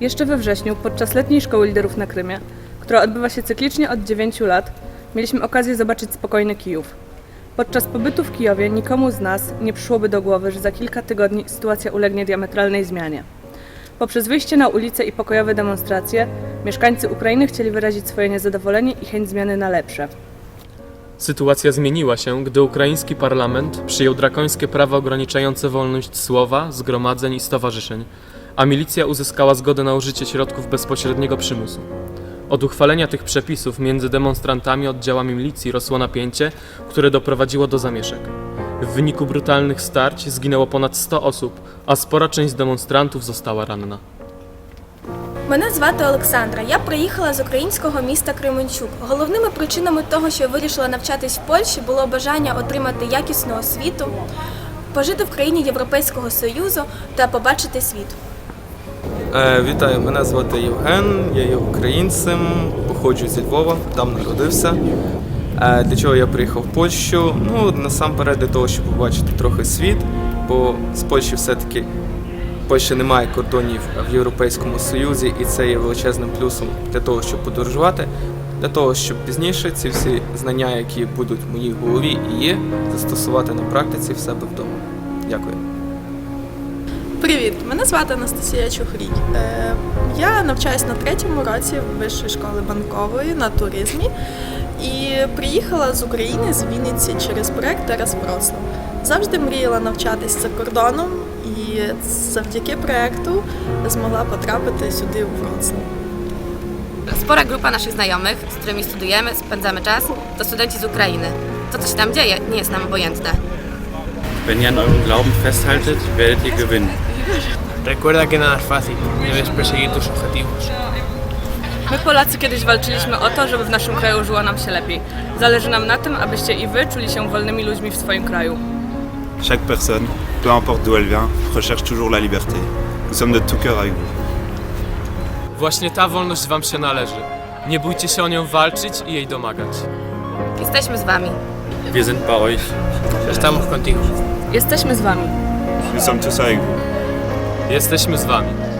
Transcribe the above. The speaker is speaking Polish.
Jeszcze we wrześniu, podczas letniej szkoły liderów na Krymie, która odbywa się cyklicznie od 9 lat, mieliśmy okazję zobaczyć spokojny Kijów. Podczas pobytu w Kijowie nikomu z nas nie przyszłoby do głowy, że za kilka tygodni sytuacja ulegnie diametralnej zmianie. Poprzez wyjście na ulice i pokojowe demonstracje, mieszkańcy Ukrainy chcieli wyrazić swoje niezadowolenie i chęć zmiany na lepsze. Sytuacja zmieniła się, gdy ukraiński parlament przyjął drakońskie prawa ograniczające wolność słowa, zgromadzeń i stowarzyszeń, a milicja uzyskała zgodę na użycie środków bezpośredniego przymusu. Od uchwalenia tych przepisów między demonstrantami a oddziałami milicji rosło napięcie, które doprowadziło do zamieszek. W wyniku brutalnych starć zginęło ponad 100 osób, a spora część demonstrantów została ranna. Мене звати Олександра. Я приїхала з українського міста Кременчук. Головними причинами того, що я вирішила навчатись в Польщі, було бажання отримати якісну освіту, пожити в країні Європейського Союзу та побачити світ. Е, Вітаю, мене звати Євген, я є українцем, походжу зі Львова, там народився. Е, Для чого я приїхав в Польщу? Ну, насамперед для того, щоб побачити трохи світ, бо з Польщі все-таки Польща не має кордонів в Європейському Союзі, і це є величезним плюсом для того, щоб подорожувати, для того, щоб пізніше ці всі знання, які будуть в моїй голові і є, застосувати на практиці в себе вдома. Дякую. Привіт, мене звати Анастасія Чухрій. Е, я навчаюсь на третьому році вищої школи банкової на туризмі і приїхала з України з Вінниці через проект Тарас Прослав. Завжди мріяла навчатись за кордоном і завдяки проекту змогла потрапити сюди у Вроцлав. Spora grupa naszych znajomych, z którymi studujemy, spędzamy czas, to studenci z Ukrainy. To, co się tam dzieje, nie jest nam obojętne. Wenn ihr an eurem Glauben festhaltet, werdet ihr gewinnen. Recuerda que nada es fácil, debes perseguir tus objetivos. My Polacy kiedyś walczyliśmy o to, żeby w naszym kraju żyło nam się lepiej. Zależy nam na tym, abyście i wy czuli się wolnymi ludźmi w swoim kraju. Chaque personne, peu importe d'où elle vient, recherche toujours la liberté. Nous sommes de tout cœur avec vous. Właśnie ta wolność wam się należy. Nie bójcie się o nią walczyć i jej domagać. Jesteśmy z Wami. Wir sind bei euch. Estamos contigo. Jesteśmy z wami. Tous avec vous. Jesteśmy z wami.